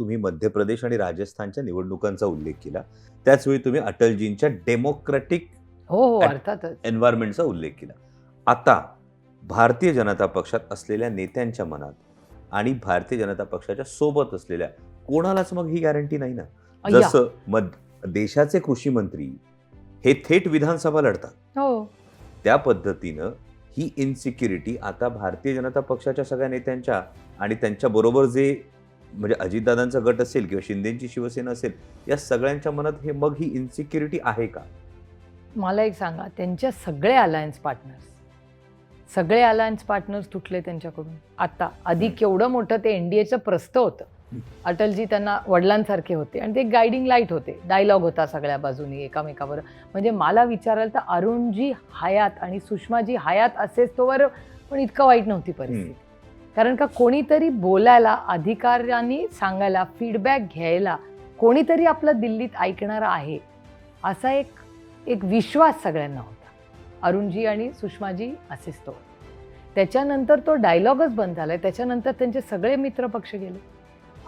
तुम्ही मध्य प्रदेश आणि राजस्थानच्या निवडणुकांचा उल्लेख केला. त्याचवेळी तुम्ही अटलजींच्या डेमोक्रॅटिक हो हो अर्थातच. एन्व्हायरमेंटचा उल्लेख केला. आता भारतीय जनता पक्षात असलेल्या नेत्यांच्या मनात आणि भारतीय जनता पक्षाच्या सोबत असलेल्या कोणालाच मग ही गॅरंटी नाही ना. जसं मध देशाचे कृषी मंत्री हे थेट विधानसभा लढतात. हो. त्या पद्धतीनं ही इन्सिक्युरिटी आता भारतीय जनता पक्षाच्या सगळ्या नेत्यांच्या आणि त्यांच्या बरोबर जे म्हणजे अजितदादांचा गट असेल किंवा शिंदेची शिवसेना असेल या सगळ्यांच्या मनात हे मग ही इन्सिक्युरिटी आहे का? मला एक सांगा त्यांच्या सगळे अलायन्स पार्टनर्स सगळे अलायन्स पार्टनर्स तुटले त्यांच्याकडून. आता आधी केवढं मोठं ते एनडीएचं प्रस्त होतं. अटलजी त्यांना वडिलांसारखे होते आणि ते गायडिंग लाइट होते. डायलॉग होता सगळ्या बाजूनी एकामेकावर म्हणजे मला विचाराल तर अरुणजी हयात आणि सुषमाजी हयात असेच तोवर पण इतकं वाईट नव्हती परिस्थिती. कारण का कोणीतरी बोलायला अधिकाऱ्यांनी सांगायला फीडबॅक घ्यायला कोणीतरी आपलं दिल्लीत ऐकणारं आहे असा एक एक विश्वास सगळ्यांना होता. अरुणजी आणि सुषमाजी असेच तो. त्याच्यानंतर तो डायलॉगच बंद झाला आहे त्याच्यानंतर त्यांचे सगळे मित्र पक्ष गेले.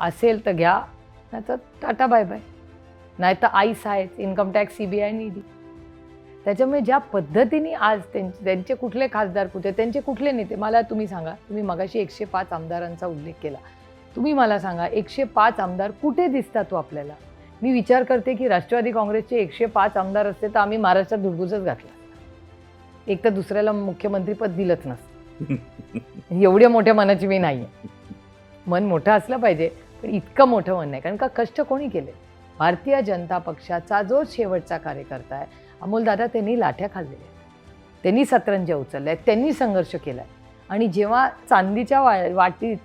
असेल तर घ्या नाही तर टाटा बाय बाय. नाही तर आईस आहेच income tax C B I ED त्याच्यामुळे ज्या पद्धतीने आज त्यांचे त्यांचे कुठले खासदार कुठे त्यांचे कुठले नेते मला तुम्ही सांगा. तुम्ही मगाशी एकशे पाच आमदारांचा उल्लेख केला. तुम्ही मला सांगा एकशे पाच आमदार कुठे दिसतात तो आपल्याला? मी विचार करते की राष्ट्रवादी काँग्रेसचे एकशे पाच आमदार असते तर आम्ही महाराष्ट्रात धुडगुजच घातला. एक तर दुसऱ्याला मुख्यमंत्रीपद दिलंच नसतं. एवढ्या मोठ्या मनाची मी नाही आहे मन मोठं असलं पाहिजे पण इतकं मोठं मन नाही. कारण का कष्ट कोणी केले? भारतीय जनता पक्षाचा जो शेवटचा कार्यकर्ता आहे अमोलदादा त्यांनी लाठ्या खाल्लेल्या त्यांनी सतरंज्या उचलल्या आहेत त्यांनी संघर्ष केला आहे आणि जेव्हा चांदीच्या वा वाटीत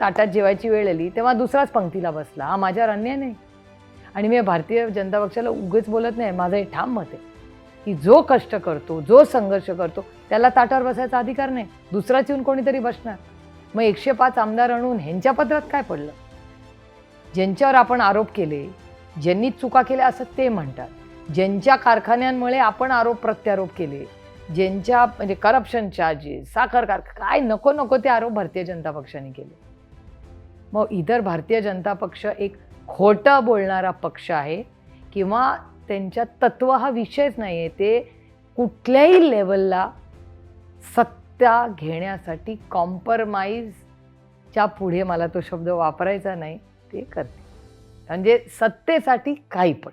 ताटात जेवायची वेळ आली तेव्हा दुसराच पंक्तीला बसला. हा माझ्यावर अन्याय नाही. आणि मी भारतीय जनता पक्षाला उगेच बोलत नाही. माझं हे ठाम मत आहे की जो कष्ट करतो जो संघर्ष करतो त्याला ताटावर बसायचा अधिकार नाही. दुसराच येऊन कोणीतरी बसणार. मग एकशे पाच आमदार आणून ह्यांच्या पत्रात काय पडलं? ज्यांच्यावर आपण आरोप केले ज्यांनी चुका केल्या असं ते म्हणतात. ज्यांच्या कारखान्यांमुळे आपण आरोप प्रत्यारोप केले ज्यांच्या म्हणजे करप्शन चार्जेस साखर कारखा काय नको नको ते आरोप भारतीय जनता पक्षाने केले. मग इतर भारतीय जनता पक्ष एक खोटं बोलणारा पक्ष आहे किंवा त्यांच्या तत्व हा विषयच नाही आहे ते कुठल्याही लेवलला सत्ता घेण्यासाठी कॉम्प्रमाइजच्या पुढे मला तो शब्द वापरायचा नाही ते करते म्हणजे सत्तेसाठी काही पण.